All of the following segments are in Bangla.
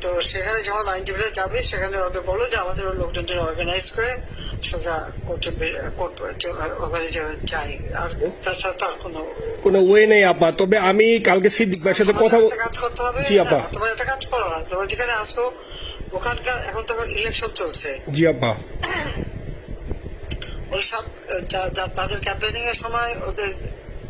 তো সেখানে যখন আইনজীবীরা যাবে সেখানে ওদের বলো যে আমাদের লোকজনদের অর্গানাইজ করে সোজা যাই আর তাছাড়া তো আর কোনো কোনো ওয়ে নেই আপা তবে আমি কালকে সিদ্দিক ভাইয়ের সাথে কথা কাজ করতে হবে। জি, আপা। তোমার একটা কাজ করো তোমার যেখানে আসো ওখানকার এখন তো ইলেকশন চলছে। জি আপা ওই সব আহ, যা- যা- তাদের ক্যাম্পেনিং এর সময় ওদের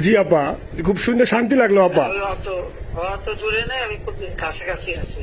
জি, আপা। খুব শুনে শান্তি লাগল, আপা। অত অত দূরে নাই, আমি খুব কাছাকাছি আছি।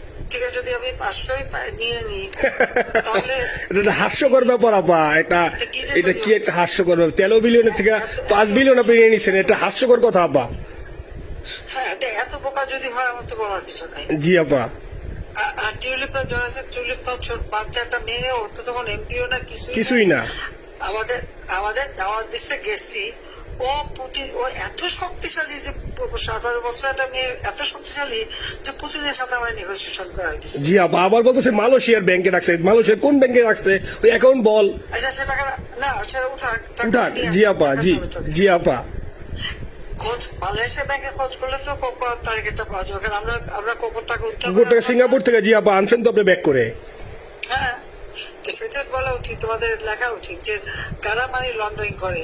থেকে যদি আমি পাঁচশোই নিয়ে নিই তাহলে এটা হাস্যকর ব্যাপার আপা। এটা এটা কি একটা হাস্যকর ব্যাপার? তেরো বিলিয়নের থেকে পাঁচ বিলিয়ন আপনি নিয়ে নিচ্ছেন এটা হাস্যকর কথা আপা। হ্যাঁ এত বোকা যদি হয় আমার তো বলার কিছু নাই। জি আপা। আর- আর টিউলিপরা জয়েছে টিউলিপ তো বাচ্চা একটা মেয়ে ও তো তখন এমপিও কিছুই না। কিছুই না। আমাদের আমাদের দাওয়াত দিচ্ছে গেছি। ও পুতিন ও এত শক্তিশালী যে সতেরো বছর একটা মেয়ে এত শক্তিশালী যে পুতিনের সাথে আমার নেগোসিয়েশন করা দিচ্ছে জি আপা আবার বলতেছে মালয়েশিয়ার ব্যাংকে রাখছে। মালয়েশিয়ার কোন ব্যাংকে রাখছে? ওই অ্যাকাউন্ট বল। আচ্ছা সে টাকা না সেটা উঠাক টাকা উঠাক জি আপা জি জি আপা। খোঁজ মালয়েশিয়া ব্যাংকে খোঁজ করলে তো কোপার তারিখটা পাওয়া যাবে। কারণ আমরা আমরা কোপার টাকা উদ্ধার থেকে সিঙ্গাপুর থেকে জি আপা আনছেন তো আপনি ব্যাক করে। হ্যাঁ সেটা বলা উচিত তোমাদের লেখা উচিত যে কারা মানি লন্ডারিং করে?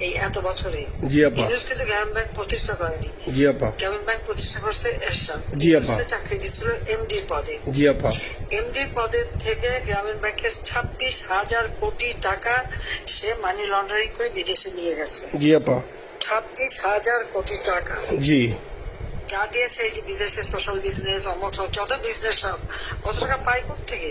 এই এত বছরে জি আপা। ইউনুস কিন্তু গ্রামীণ ব্যাংক প্রতিষ্ঠা করেনি। জি আপা। গ্রামীণ ব্যাংক প্রতিষ্ঠা করছে এরশাদ। জি, আপা। চাকরি দিচ্ছিল এমডির পদে। জি আপা। এমডির পদের থেকে গ্রামীণ ব্যাংকের ছাব্বিশ হাজার কোটি টাকা সে মানি লন্ডারিং করে বিদেশে নিয়ে গেছে। জি আপা। ছাব্বিশ হাজার কোটি টাকা। জি। যা দিয়ে সেই যে বিদেশে সোশ্যাল বিজনেস সব যত বিজনেস সব কত টাকা পাই থেকে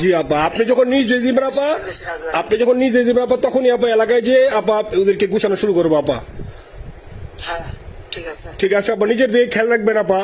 জি আপা আপনি যখন নিজ দিয়ে দিবেন আপা আপনি যখন নিজ দিয়ে দিবেন আপা তখনই আপা এলাকায় যে আপা ওদেরকে গুছানো শুরু করব আপা। হ্যাঁ ঠিক আছে। ঠিক আছে আপা নিজের দিকে খেয়াল রাখবেন আপা।